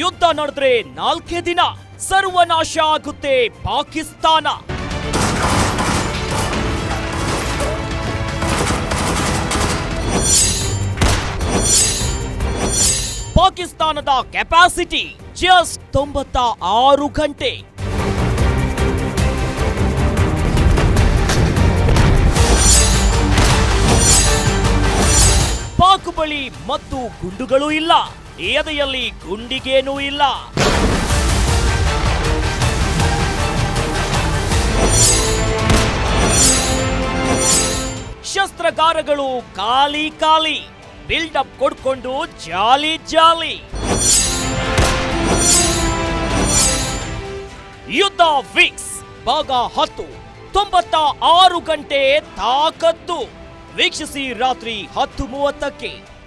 ಯುದ್ಧ ನಡೆದ್ರೆ ನಾಲ್ಕೇ ದಿನ ಸರ್ವನಾಶ ಆಗುತ್ತೆ ಪಾಕಿಸ್ತಾನ. ಪಾಕಿಸ್ತಾನದ ಕೆಪಾಸಿಟಿ ಜಸ್ಟ್ ತೊಂಬತ್ತ ಆರು ಗಂಟೆ. ಪಾಕ್ ಬಳಿ ಮತ್ತು ಗುಂಡುಗಳು ಇಲ್ಲ. ಎದೆಯಲ್ಲಿ ಗುಂಡಿಗೇನೂ ಇಲ್ಲ. ಶಸ್ತ್ರಗಾರಗಳು ಖಾಲಿ ಖಾಲಿ, ಬಿಲ್ಡಪ್ ಕೊಡ್ಕೊಂಡು ಜಾಲಿ ಜಾಲಿ. ಯುದ್ಧ ಫಿಕ್ಸ್ ಭಾಗ ಹತ್ತು, ತೊಂಬತ್ತ ಆರು ಗಂಟೆ ತಾಕತ್ತು. ವೀಕ್ಷಿಸಿ ರಾತ್ರಿ ಹತ್ತು ಮೂವತ್ತಕ್ಕೆ.